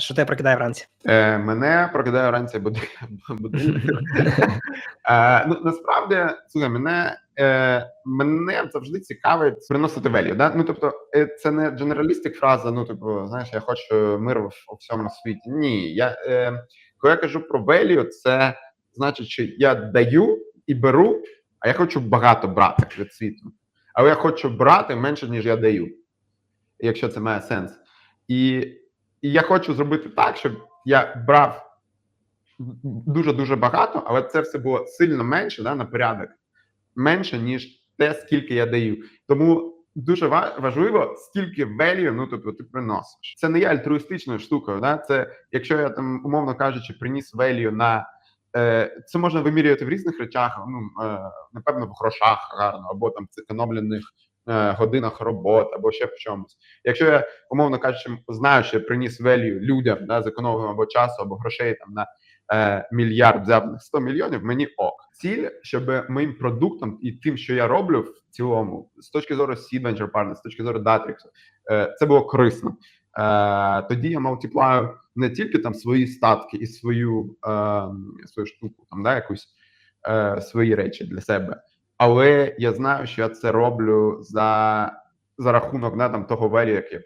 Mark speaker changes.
Speaker 1: Що тебе прокидає вранці?
Speaker 2: Е, мене прокидає вранці буди- будильник. Е, ну, насправді, слухай, мене, е, мене завжди цікавить приносити велію. Да? Ну, тобто, е, це не дженералістик фраза, ну, типу, знаєш, я хочу миру в у всьому світі. Ні, я, е, коли я кажу про велію, це значить, що я даю і беру, а я хочу багато брати від світу. Але я хочу брати менше, ніж я даю, якщо це має сенс. І, і я хочу зробити так, щоб я брав дуже дуже багато, але це все було сильно менше да, на порядок, менше, ніж те, скільки я даю. Тому дуже важливо, скільки value, ну тобто ти приносиш. Це не є альтруїстичною штукою. Да? Це якщо я там, умовно кажучи, приніс value на е, це можна вимірювати в різних речах. Ну е, напевно, в грошах гарно, або там зекономлених годинах робот, або ще в чомусь. Якщо я умовно кажучи, знаю, що я приніс value людям, да, зекономив або часу, або грошей там на е, мільярд взяв на 100 мільйонів, мені ок. Ціль, щоб моїм продуктом і тим, що я роблю в цілому, з точки зору Seed Venture Partners, з точки зору Datrix, е, це було корисно. Е, тоді я мультиплаю не тільки там свої статки і свою, е, свою штуку, там да, якусь е, свої речі для себе. Але я знаю, що я це роблю за, за рахунок да, там, того вері, який я.